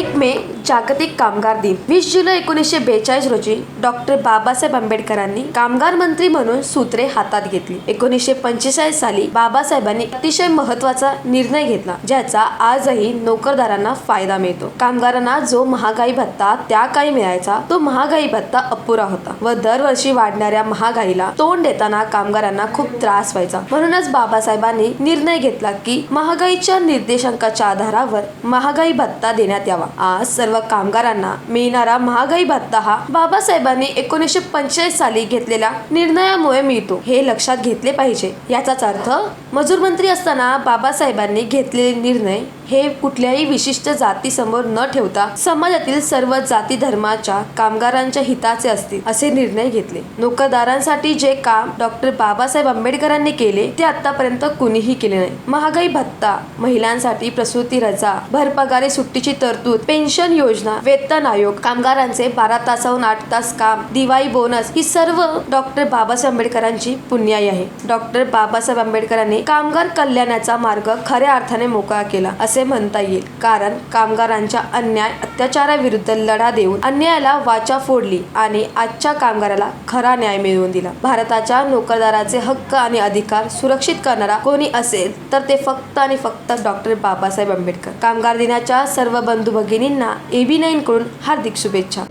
एक मे जागतिक कामगार दिन. वीस जुलै एकोणीसशे बेचाळीस रोजी डॉक्टर बाबासाहेब आंबेडकरांनी कामगार मंत्री म्हणून सूत्रे हातात घेतली. एकोणीसशे पंचेचाळीस साली बाबासाहेबांनी अतिशय महत्त्वाचा निर्णय घेतला ज्याचा आजही नोकरदारांना फायदा मिळतो. कामगारांना जो महागाई भत्ता त्या काळी मिळायचा तो महागाई भत्ता अपुरा होता व दरवर्षी वाढणाऱ्या महागाईला तोंड देताना कामगारांना खूप त्रास व्हायचा. म्हणूनच बाबासाहेबांनी निर्णय घेतला की महागाईच्या निर्देशांकाच्या आधारावर महागाई भत्ता देण्यात यावा. आज सर्व कामगारांना मिळणारा महागाई भत्ता हा बाबासाहेबांनी एकोणीसशे पंचेचाळीस साली घेतलेल्या निर्णयामुळे मिळतो. हे लक्षात घेतले पाहिजे. याचाच अर्थ मजूर मंत्री असताना बाबासाहेबांनी घेतलेले निर्णय हे कुठल्याही विशिष्ट जातीसमोर न ठेवता समाजातील सर्व जाती धर्माच्या कामगारांच्या हिताचे असतील असे निर्णय घेतले. नोकरदारांसाठी जे काम डॉक्टर बाबासाहेब आंबेडकरांनी केले ते आतापर्यंत कुणीही केले नाही. महागाई भत्ता महिलांसाठी प्रसूती रजा भरपगारी सुट्टीची तरतूद पेन्शन योजना वेतन आयोग कामगारांचे बारा तासाहून आठ तास काम दिवाळी बोनस ही सर्व डॉक्टर बाबासाहेब आंबेडकरांची पुण्याई आहे. डॉक्टर बाबासाहेब आंबेडकरांनी कामगार कल्याणाचा मार्ग खऱ्या अर्थाने मोकळा केला असे म्हणता येईल. कारण कामगारांच्या अन्याय अत्याचाराविरुद्ध लढा देऊन अन्यायाला वाचा फोडली आणि आजच्या कामगाराला खरा न्याय मिळवून दिला. भारताच्या नोकरदाराचे हक्क आणि अधिकार सुरक्षित करणारा कोणी असेल तर ते फक्त आणि फक्त डॉक्टर बाबासाहेब आंबेडकर. कामगार दिनाच्या सर्व बंधू भगिनींना एबी नाईन कडून हार्दिक शुभेच्छा.